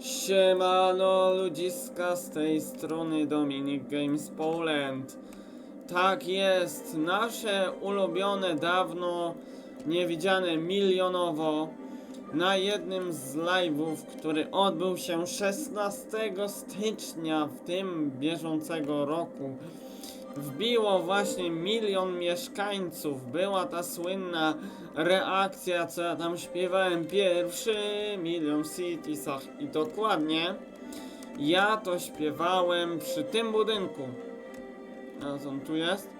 Siemano ludziska z tej strony Dominik Games Poland. Tak jest, nasze ulubione dawno niewidziane milionowo na jednym z live'ów, który odbył się 16 stycznia w tym bieżącego roku. Wbiło właśnie milion mieszkańców. Była ta słynna reakcja, co ja tam śpiewałem. Pierwszy milion w Citiesach. I dokładnie ja to śpiewałem przy tym budynku. A on tu jest?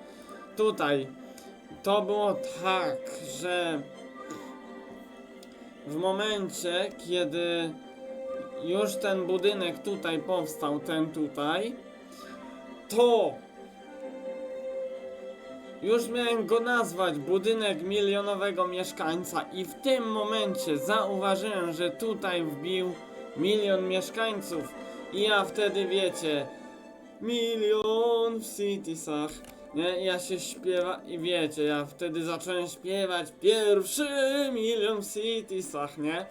Tutaj. To było tak, że w momencie, kiedy już ten budynek tutaj powstał, ten tutaj, to już miałem go nazwać budynek milionowego mieszkańca i w tym momencie zauważyłem, że tutaj wbił milion mieszkańców i ja wtedy wiecie, milion w Citiesach. Nie, ja się śpiewa i wiecie, ja wtedy zacząłem śpiewać pierwszy milion w Citiesach, nie?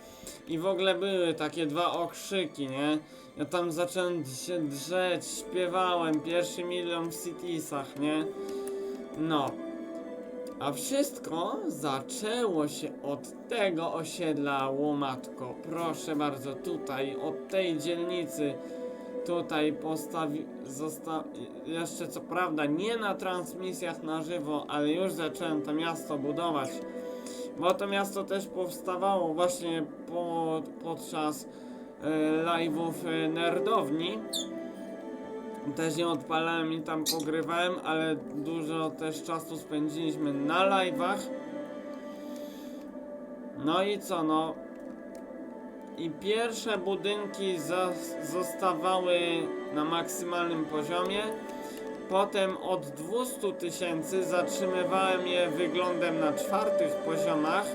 I w ogóle były takie dwa okrzyki, nie? Ja tam zacząłem się drzeć, śpiewałem pierwszy milion w Citiesach, nie? No. A wszystko zaczęło się od tego osiedla Łomatko. Proszę bardzo, tutaj, od tej dzielnicy. Tutaj postawi... Zosta... Jeszcze co prawda nie na transmisjach na żywo, ale już zacząłem to miasto budować. Bo to miasto też powstawało właśnie po, podczas e, live'ów e, nerdowni. Też je odpalałem i tam pogrywałem, ale dużo też czasu spędziliśmy na live'ach. No i co, no. I pierwsze budynki zostawały na maksymalnym poziomie. Potem od 200 tysięcy zatrzymywałem je wyglądem na czwartych poziomach.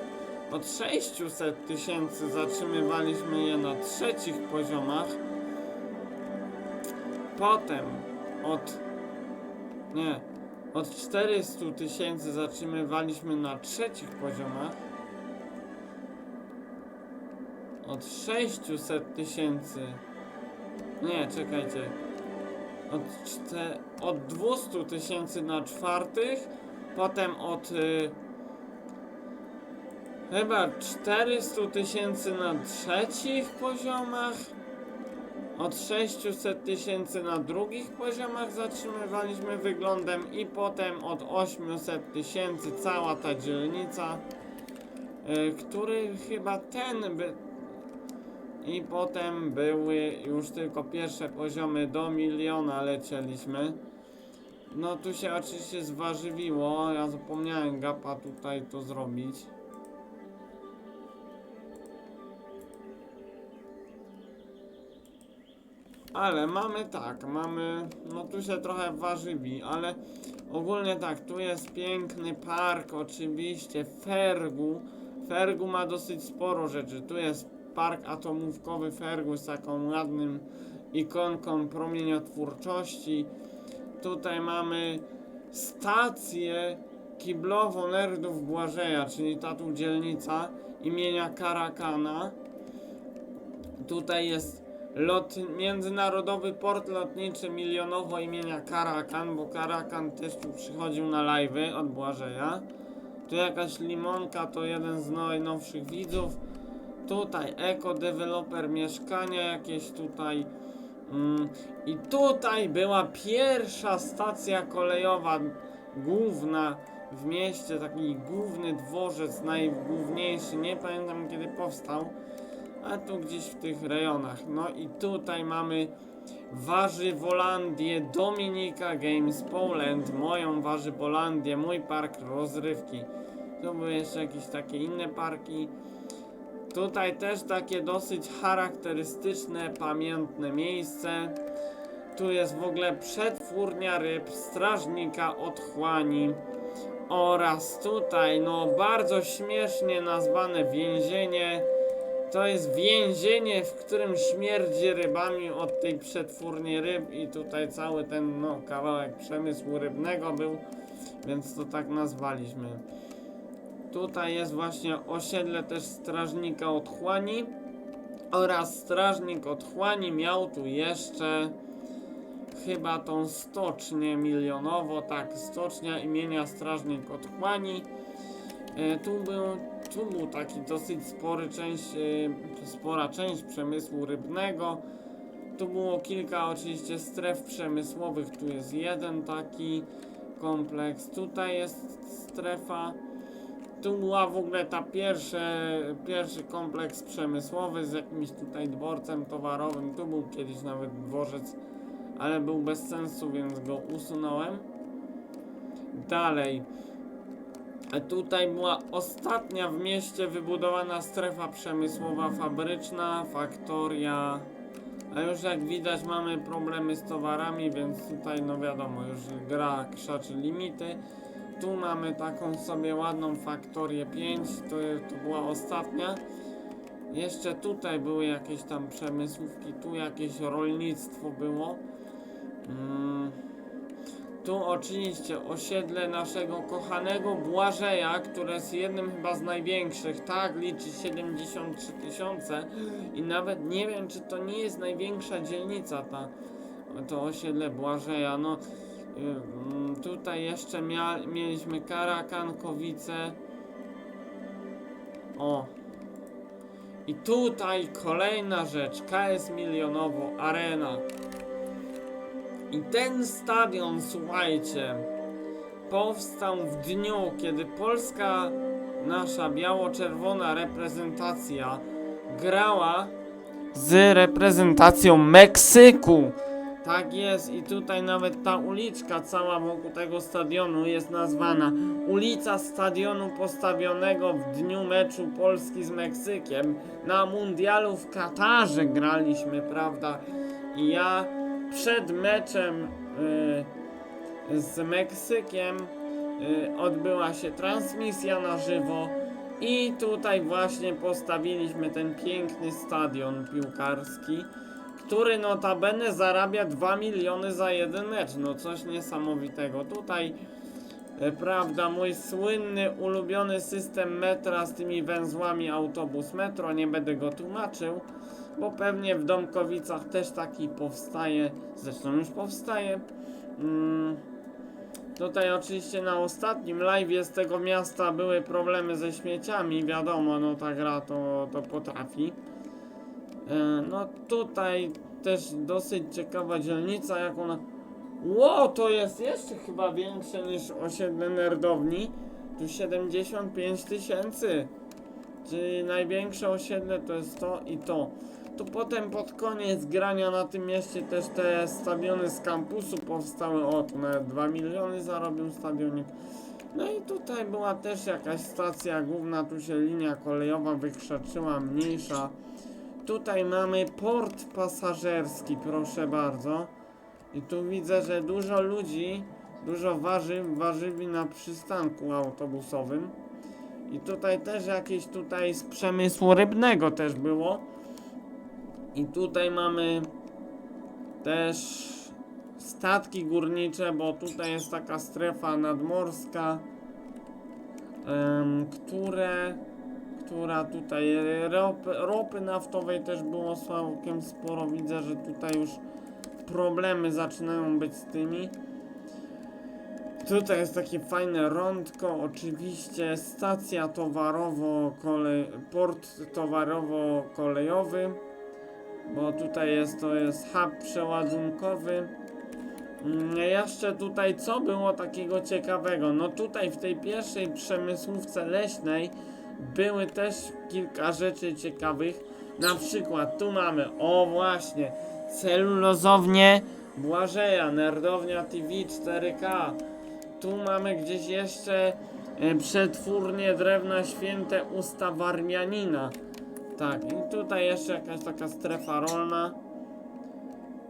Od 600 tysięcy zatrzymywaliśmy je na trzecich poziomach. Potem od. Nie. Od 400 tysięcy zatrzymywaliśmy na trzecich poziomach. Od 600 tysięcy. Nie, czekajcie. Od, czte, od 200 tysięcy na czwartych. Potem od. Y, chyba 400 tysięcy na trzecich poziomach. Od 600 tysięcy na drugich poziomach zatrzymywaliśmy wyglądem i potem od 800 tysięcy cała ta dzielnica, y, który chyba ten by... I potem były już tylko pierwsze poziomy do miliona lecieliśmy. No tu się oczywiście zważywiło, ja zapomniałem gapa tutaj to zrobić. Ale mamy tak, mamy, no tu się trochę warzywi, ale ogólnie tak, tu jest piękny park, oczywiście, Fergu. Fergu ma dosyć sporo rzeczy, tu jest park atomówkowy Fergu z taką ładnym ikonką promieniotwórczości. Tutaj mamy stację kiblową nerdów Błażeja, czyli ta tu dzielnica imienia Karakana. Tutaj jest lot, międzynarodowy port lotniczy milionowo imienia Karakan, bo Karakan też tu przychodził na live'y od Błażeja. Tu jakaś limonka to jeden z najnowszych widzów. Tutaj Eko Developer mieszkania jakieś tutaj. Mm, I tutaj była pierwsza stacja kolejowa główna w mieście, taki główny dworzec, najgłówniejszy, nie pamiętam kiedy powstał a tu gdzieś w tych rejonach. No i tutaj mamy Warzywolandię Dominika Games Poland, moją Warzywolandię, mój park rozrywki. Tu były jeszcze jakieś takie inne parki. Tutaj też takie dosyć charakterystyczne, pamiętne miejsce. Tu jest w ogóle przetwórnia ryb, strażnika otchłani oraz tutaj, no bardzo śmiesznie nazwane więzienie to jest więzienie, w którym śmierdzi rybami od tej przetwórni ryb i tutaj cały ten no, kawałek przemysłu rybnego był, więc to tak nazwaliśmy. Tutaj jest właśnie osiedle też strażnika otchłani Oraz strażnik otchłani miał tu jeszcze chyba tą stocznię milionowo, tak, stocznia imienia strażnik otchłani. E, tu był, tu był taki dosyć spory część, e, spora część przemysłu rybnego. Tu było kilka oczywiście stref przemysłowych, tu jest jeden taki kompleks, tutaj jest strefa. Tu była w ogóle ta pierwsze, pierwszy kompleks przemysłowy z jakimś tutaj dworcem towarowym. Tu był kiedyś nawet dworzec, ale był bez sensu, więc go usunąłem. Dalej. Tutaj była ostatnia w mieście wybudowana strefa przemysłowa fabryczna, faktoria. A już jak widać mamy problemy z towarami, więc tutaj no wiadomo, już gra krzaczy limity. Tu mamy taką sobie ładną faktorię 5, to, to była ostatnia. Jeszcze tutaj były jakieś tam przemysłówki, tu jakieś rolnictwo było. Mm. Tu oczywiście osiedle naszego kochanego Błażeja, które jest jednym chyba z największych, tak, liczy 73 tysiące i nawet nie wiem, czy to nie jest największa dzielnica ta, to osiedle Błażeja, no tutaj jeszcze mieliśmy Karakankowice, o. I tutaj kolejna rzecz, KS Milionowo, Arena. I ten stadion, słuchajcie, powstał w dniu, kiedy polska, nasza biało-czerwona reprezentacja grała z reprezentacją Meksyku. Tak jest i tutaj nawet ta uliczka cała wokół tego stadionu jest nazwana ulica stadionu postawionego w dniu meczu Polski z Meksykiem. Na mundialu w Katarze graliśmy, prawda? I ja przed meczem y, z Meksykiem y, odbyła się transmisja na żywo i tutaj właśnie postawiliśmy ten piękny stadion piłkarski, który notabene zarabia 2 miliony za jeden mecz, no coś niesamowitego. Tutaj e, prawda, mój słynny, ulubiony system metra z tymi węzłami autobus metro, nie będę go tłumaczył, bo pewnie w Domkowicach też taki powstaje, zresztą już powstaje. Mm. Tutaj oczywiście na ostatnim live z tego miasta były problemy ze śmieciami, wiadomo, no ta gra to, to potrafi. E, No tutaj też dosyć ciekawa dzielnica, jak ona... Ło, to jest jeszcze chyba większe niż osiedle nerdowni. Tu 75 tysięcy. Czyli największe osiedle to jest to i to. Tu potem pod koniec grania na tym mieście też te stadiony z kampusu powstały. O, nawet 2 miliony zarobił stadionik. No i tutaj była też jakaś stacja główna, tu się linia kolejowa wykrzaczyła, mniejsza. Tutaj mamy port pasażerski, proszę bardzo. I tu widzę, że dużo ludzi, dużo warzyw, warzywi na przystanku autobusowym. I tutaj też jakieś tutaj z przemysłu rybnego też było. I tutaj mamy też statki górnicze, bo tutaj jest taka strefa nadmorska, em, które, która tutaj ropy, ropy naftowej też było całkiem sporo. Widzę, że tutaj już problemy zaczynają być z tymi. Tutaj jest takie fajne rądko, oczywiście stacja towarowo kolej, port towarowo-kolejowy, bo tutaj jest to jest hub przeładunkowy. Mm, Jeszcze tutaj co było takiego ciekawego? No tutaj w tej pierwszej przemysłówce leśnej były też kilka rzeczy ciekawych. Na przykład tu mamy, o właśnie, celulozownię Błażeja, Nerdownia TV 4K. Tu mamy gdzieś jeszcze e, przetwórnie drewna święte usta Warmianina. Tak, i tutaj jeszcze jakaś taka strefa rolna.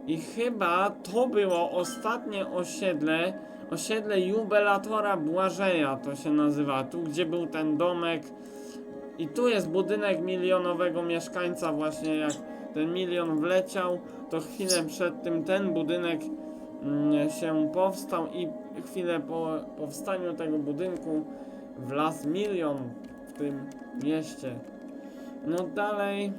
I chyba to było ostatnie osiedle, osiedle jubilatora Błażeja to się nazywa, tu gdzie był ten domek. I tu jest budynek milionowego mieszkańca właśnie jak ten milion wleciał, to chwilę przed tym ten budynek mm, się powstał i chwilę po powstaniu tego budynku wlazł milion w tym mieście. No dalej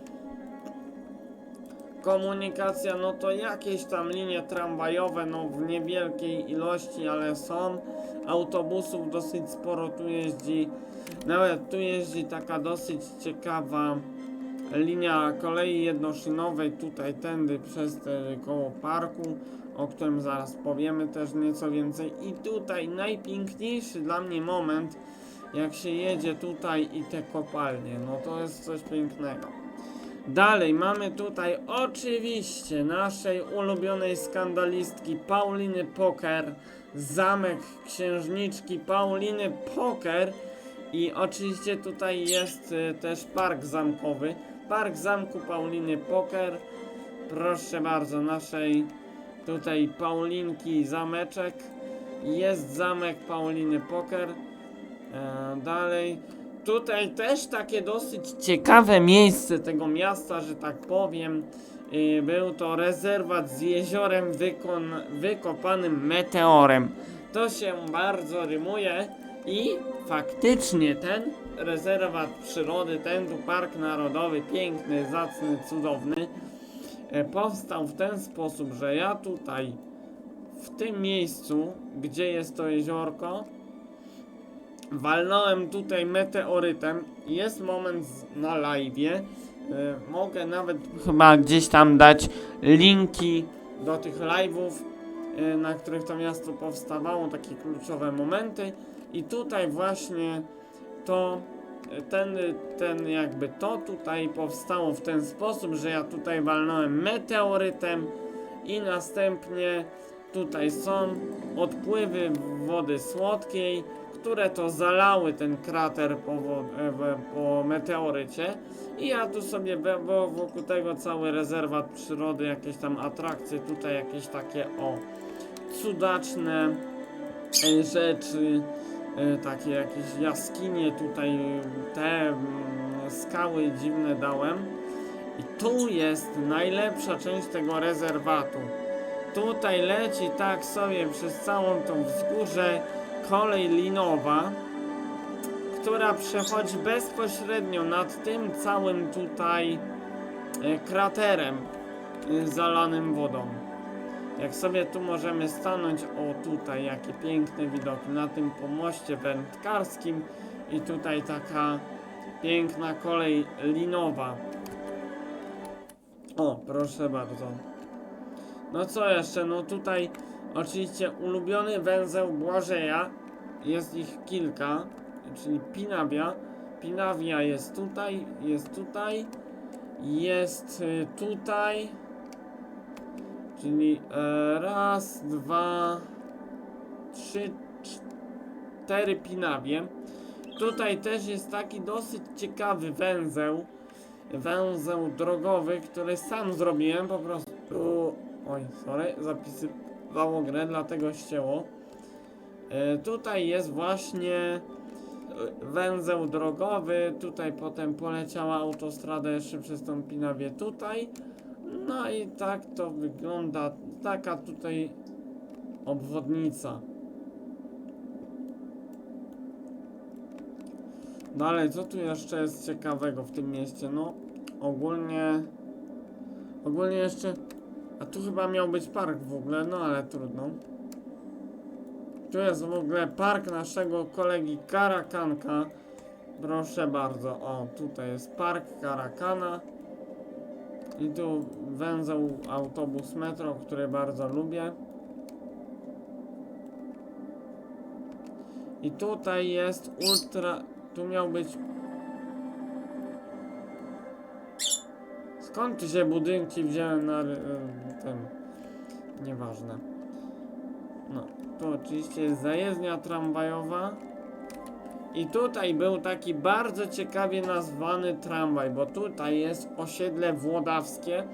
komunikacja, no to jakieś tam linie tramwajowe, no w niewielkiej ilości, ale są. Autobusów dosyć sporo tu jeździ. Nawet tu jeździ taka dosyć ciekawa linia kolei jednoszynowej, tutaj tędy przez te koło parku, o którym zaraz powiemy też nieco więcej. I tutaj najpiękniejszy dla mnie moment, jak się jedzie tutaj i te kopalnie, no to jest coś pięknego. Dalej mamy tutaj oczywiście naszej ulubionej skandalistki Pauliny Poker, zamek księżniczki Pauliny Poker i oczywiście tutaj jest y, też park zamkowy. Park zamku Pauliny Poker. Proszę bardzo, naszej tutaj Paulinki zameczek. Jest zamek Pauliny Poker. E, dalej. Tutaj też takie dosyć ciekawe miejsce tego miasta, że tak powiem. Y, Był to rezerwat z jeziorem wykon, wykopanym meteorem. To się bardzo rymuje i faktycznie ten rezerwat przyrody, ten tu park narodowy, piękny, zacny, cudowny, e, powstał w ten sposób, że ja tutaj w tym miejscu, gdzie jest to jeziorko, walnąłem tutaj meteorytem. Jest moment na live'ie. E, mogę nawet chyba gdzieś tam dać linki do tych live'ów, e, na których to miasto powstawało, takie kluczowe momenty. I tutaj właśnie to, e, ten, ten jakby to tutaj powstało w ten sposób, że ja tutaj walnąłem meteorytem i następnie tutaj są odpływy wody słodkiej, które to zalały ten krater po, e, po meteorycie. I ja tu sobie wo- wokół tego cały rezerwat przyrody, jakieś tam atrakcje, tutaj jakieś takie o cudaczne e, rzeczy, e, takie jakieś jaskinie, tutaj te mm, skały dziwne dałem. I tu jest najlepsza część tego rezerwatu. Tutaj leci tak sobie przez całą tą wzgórze kolej linowa, która przechodzi bezpośrednio nad tym całym tutaj e, kraterem e, zalanym wodą. Jak sobie tu możemy stanąć, o tutaj jakie piękne widoki na tym pomoście wędkarskim i tutaj taka piękna kolej linowa. O, proszę bardzo. No co jeszcze? No tutaj oczywiście ulubiony węzeł Błażeja. Jest ich kilka, czyli Pinawia. Pinawia jest tutaj, jest tutaj, jest y, tutaj. Czyli e, raz, dwa, trzy, cztery Pinawie. Tutaj też jest taki dosyć ciekawy węzeł. Węzeł drogowy, który sam zrobiłem po prostu. Oj, sorry, zapisywało grę, dlatego ścięło. E, tutaj jest właśnie e, węzeł drogowy, tutaj potem poleciała autostrada jeszcze przez tą Pinawię tutaj. No i tak to wygląda, taka tutaj obwodnica. Dalej, co tu jeszcze jest ciekawego w tym mieście? No, ogólnie... Ogólnie jeszcze... A tu chyba miał być park w ogóle, no ale trudno. Tu jest w ogóle park naszego kolegi Karakanka. Proszę bardzo, o, tutaj jest park Karakana. I tu węzeł autobus metro, który bardzo lubię. I tutaj jest ultra... Tu miał być... Skąd się budynki wziąłem na y, tym? Nieważne. No, tu oczywiście jest zajezdnia tramwajowa. I tutaj był taki bardzo ciekawie nazwany tramwaj, bo tutaj jest osiedle włodawskie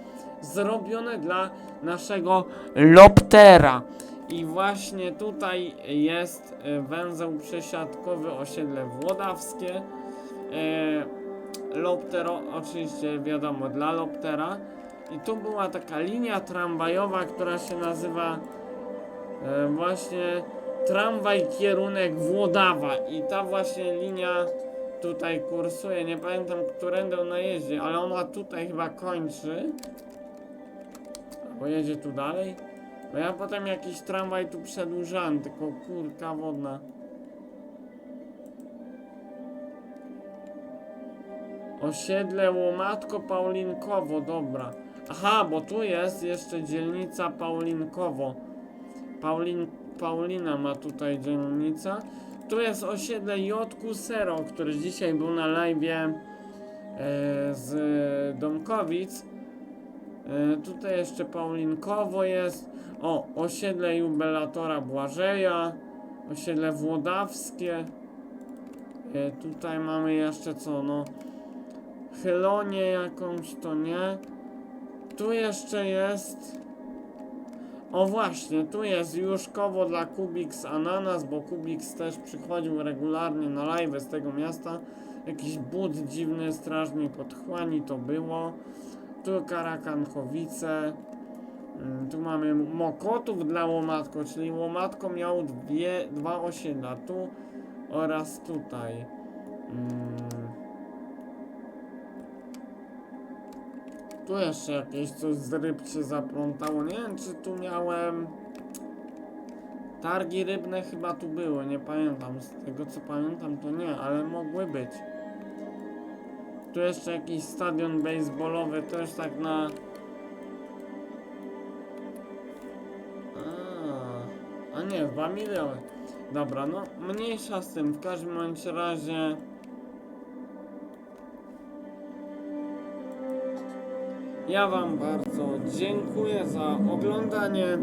zrobione dla naszego Loptera. I właśnie tutaj jest e, węzeł przesiadkowy osiedle włodawskie. E, Loptero, oczywiście wiadomo, dla Loptera. I tu była taka linia tramwajowa, która się nazywa e, właśnie tramwaj kierunek Włodawa. I ta właśnie linia tutaj kursuje. Nie pamiętam, którędy ona jeździ, ale ona tutaj chyba kończy. Pojedzie tu dalej? Bo ja potem jakiś tramwaj tu przedłużałem, tylko kurka wodna. Osiedle Łomatko Paulinkowo, dobra. Aha, bo tu jest jeszcze dzielnica Paulinkowo. Paulin, Paulina ma tutaj dzielnica. Tu jest osiedle Jotku Sero, który dzisiaj był na live e, z Domkowic. E, tutaj jeszcze Paulinkowo jest. O, osiedle jubilatora Błażeja. Osiedle Włodawskie. E, tutaj mamy jeszcze co, no. Chylonię jakąś, to nie. Tu jeszcze jest. O właśnie, tu jest Juszkowo dla Kubix Ananas, bo Kubix też przychodził regularnie na live z tego miasta. Jakiś but dziwny, strażnik podchłani to było. Tu Karakanchowice. Mm, Tu mamy Mokotów dla Łomatko, czyli Łomatko miał dwie, dwa osiedla, tu oraz tutaj. Mm. Tu jeszcze jakieś coś z ryb się zaplątało. Nie wiem, czy tu miałem. Targi rybne chyba tu były, nie pamiętam. Z tego co pamiętam, to nie, ale mogły być. Tu jeszcze jakiś stadion baseballowy, też tak na. A, a nie, 2 miliony. Dobra, no mniejsza z tym. W każdym razie. Ja Wam bardzo dziękuję za oglądanie.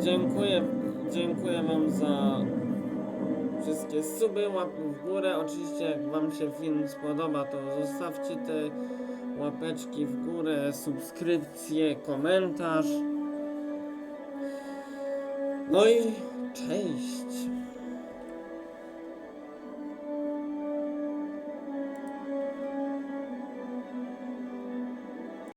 Dziękuję, dziękuję Wam za wszystkie suby, łapy w górę. Oczywiście jak Wam się film spodoba, to zostawcie te łapeczki w górę, subskrypcję, komentarz. No i cześć!